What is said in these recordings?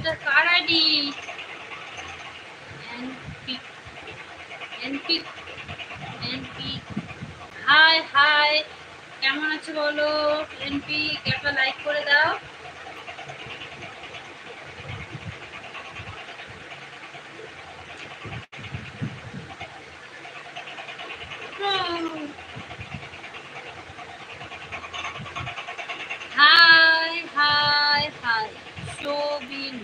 এটা কার ID NP NP NP hi hi কেমন আছো বলো? এনপি একটা লাইক করে দাও hi hi hi Sobin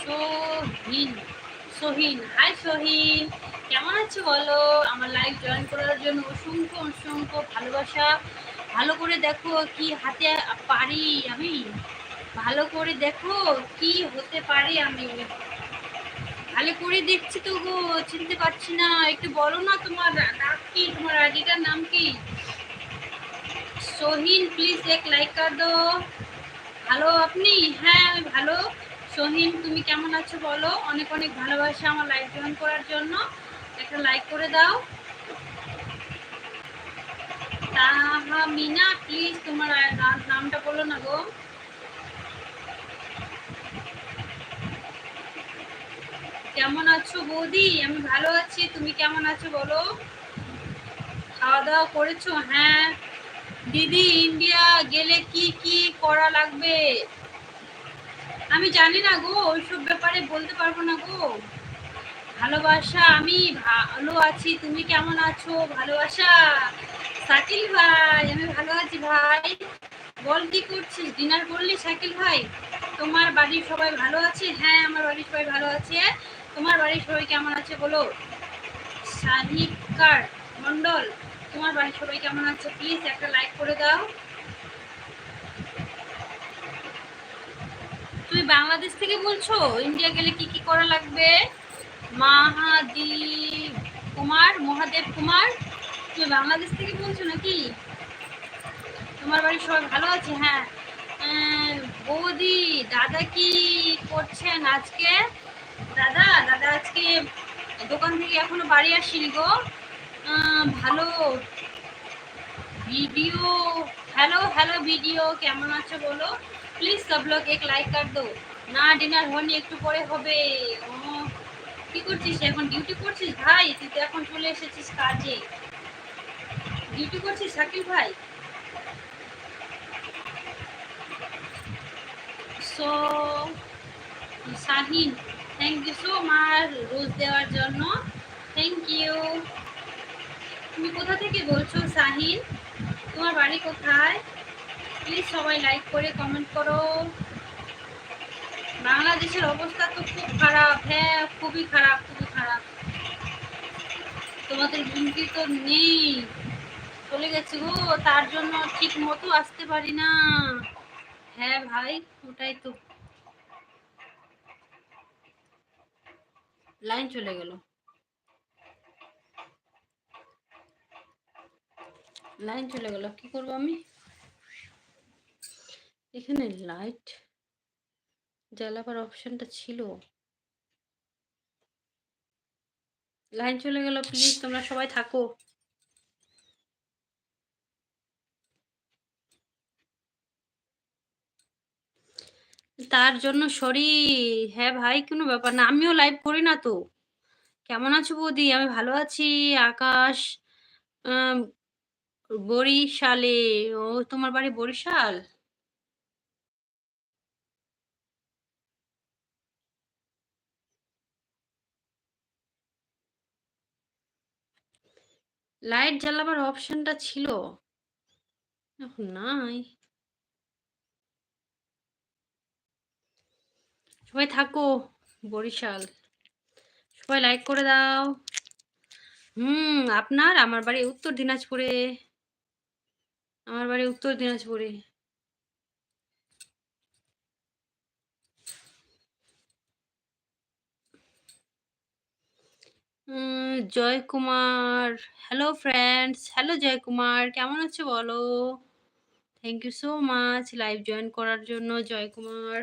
Sohin Sohin. Hi Sohin. কেমন আছো বলো? আমার লাইভ জয়েন করার জন্য অসংখ্য অসংখ্য ভালোবাসা। ভালো করে দেখো কি হাতে পারি আমি। ভালো করে দেখো কি হতে পারি আমি। ভালো করে দেখছি তো গো, চিনতে পারছি না। একটু বলো না তোমার নাম কি? তোমার আইডিটার নাম কি? সোহিন প্লিজ এক লাইক কর দো ভালো আপনি? হ্যাঁ আমি ভালো। সোহিন, তুমি কেমন আছো বলো? অনেক অনেক ভালোবাসা আমার লাইভ জয়েন করার জন্য। একটা লাইক করে দাও। তাহা মিনা প্লিজ তোমার নামটা বলো না গো। কেমন আছো বৌদি? আমি ভালো আছি, তুমি কেমন আছো বলো? খাওয়া দাওয়া করেছ? হ্যাঁ। দিদি, ইন্ডিয়া গেলে কি কি করা লাগবে? আমি জানি না গো, ওইসব ব্যাপারে বলতে পারব না গো। ভালোবাসা, আমি ভালো আছি, তুমি কেমন আছো? ভালোবাসা, শাকিল ভাই, আমি ভালো আছি ভাই। বল কি করছিস? ডিনার করলি শাকিল ভাই? তোমার বাড়ির সবাই ভালো আছে? হ্যাঁ আমার বাড়ির সবাই ভালো আছে। তোমার বাড়ির সবাই কেমন আছে বলো? সাহিকার মন্ডল তোমার বাড়ির সবাই কেমন আছে? প্লিজ একটা লাইক করে দাও। তুমি বাংলাদেশ থেকে বলছো? ইন্ডিয়া গেলে কি কি করা লাগবে? মাহাদীপ কুমার, মহাদেব কুমার? তুমি বাংলাদেশ থেকে বলছো নাকি? তোমার বাড়ির সবাই ভালো আছে? হ্যাঁ। বৌদি, দাদা কি করছেন আজকে? দাদা দাদা আজকে দোকান থেকে এখনও বাড়ি আসিনি গো। ভালো। ভিডিও হ্যালো হ্যালো ভিডিও, কেমন আছো বলো? প্লিজ সব লোক এক লাইক কর দো না ডিনার হয়নি, একটু পরে হবে। কি করছিস? এখন ডিউটি করছিস ভাই? তুই তো এখন চলে এসেছিস কাজে। ডিউটি করছিস শাকিল ভাই? So Shahin thank you so much rose দেওয়ার জন্য। থ্যাংক ইউ তুমি কোথা থেকে বলছো, শাহিন? তোমার বাড়ি কোথায়? প্লিজ সবাই লাইক করে কমেন্ট করো। বাংলাদেশের অবস্থা তো খুব খারাপ। হ্যাঁ খুবই খারাপ খুবই খারাপ। তোমাদের গুনতি তো নেই। চলে গেছে গো, তার জন্য ঠিক মতো আসতে পারি না। হ্যাঁ ভাই, ওটাই তো। লাইন চলে গেল। লাইন চলে গেল। কি করব আমি? এখানে লাইট জ্বালাবার অপশনটা ছিল। লাইন চলে গেল প্লিজ তোমরা সবাই থাকো। তার জন্য সরি হ্যাঁ ভাই, কোনো ব্যাপার না, আমিও লাইভ করি না তো। কেমন আছো বৌদি? আমি ভালো আছি। আকাশ বরিশালে। ও, তোমার বাড়ি বরিশাল? লাইট জ্বালাবার অপশনটা ছিল। এখন নাই। সবাই থাকো, বরিশাল। সবাই লাইক করে দাও। হুম, আপনার? আমার বাড়ি উত্তর দিনাজপুরে। আমার বাড়ি উত্তর দিনাজপুরে। Joy Kumar. Hello friends hello Joy Kumar. কেমন আছো বলো? Thank you so much live join করার জন্য, জয় কুমার।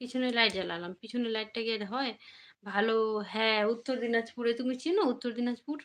পিছনে লাইট জ্বালালাম। পিছনে লাইটটা গিয়ে হয়। ভালো হ্যাঁ উত্তর দিনাজপুরে। তুমি চিনো উত্তর দিনাজপুর?